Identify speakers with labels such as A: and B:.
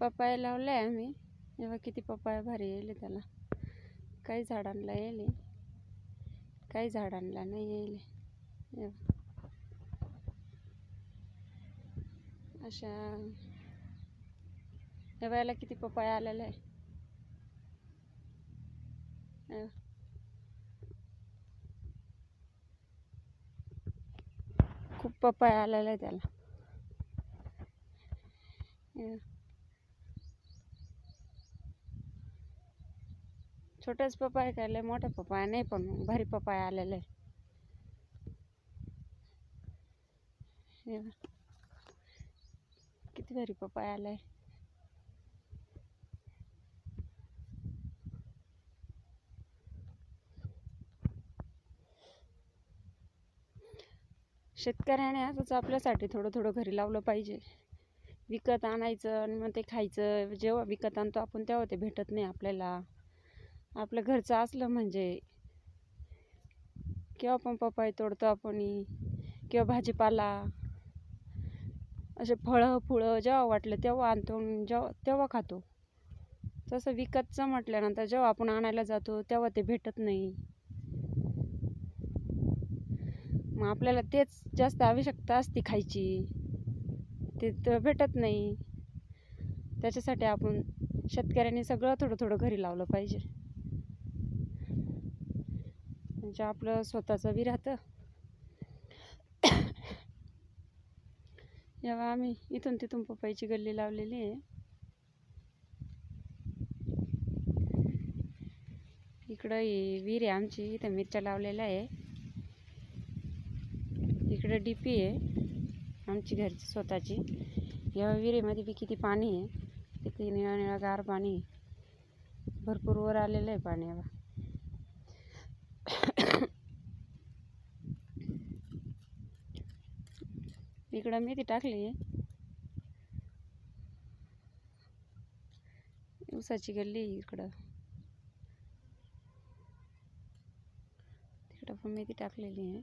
A: Papaya आहे आम्ही. जेव्हा किती पपाया भारी येईल त्याला. काही झाडांना येईल. काही झाडांना नाही येईल. अशा. या किती पपाया आलेला आहे. खूप पपाया आलेला आहे त्याला हे बघ. छोटाच पपाय काय लय मोठा पपाया नाही पण भारी पपाय आलेला. आहे किती भारी पपाय आलाय शेतकऱ्याने असंच आपल्यासाठी थोडं थोडं घरी लावलं पाहिजे. विकत आणायचं आणि मग ते खायचं. जेव्हा विकत आणतो आपण तेव्हा ते भेटत नाही आपल्याला. आपलं घरचं असलं म्हणजे केव्हा पण पपाई तोडतो आपण किंवा भाजीपाला असे फळं फुळं जेव्हा वाटलं तेव्हा आणतो जेव्हा तेव्हा खातो. तसं विकतचं म्हटल्यानंतर जेव्हा आपण आणायला जातो तेव्हा ते भेटत नाही. मग आपल्याला तेच जास्त आवश्यकता असते खायची. ते तर भेटत नाही. त्याच्यासाठी आपण शेतकऱ्यांनी सगळं थोडं थोडं घरी लावलं पाहिजे. म्हणजे आपलं स्वतःचं बी राहतं. जेव्हा आम्ही इथून तिथून पपईची गल्ली लावलेली आहे. इकडं ही विहीर आहे आमची इथं मिरच्या लावलेल्या आहे. इकडं डी पी आहे आमची घरची स्वतःची. या विहिरीमध्ये बी किती पाणी आहे किती निळा निळा गार पाणी भरपूर वर आलेलं आहे पाणी इकडं मेथी टाकली. आहे ऊसाची गल्ली इकडं. तिकडं पण मेथी टाकलेली आहे.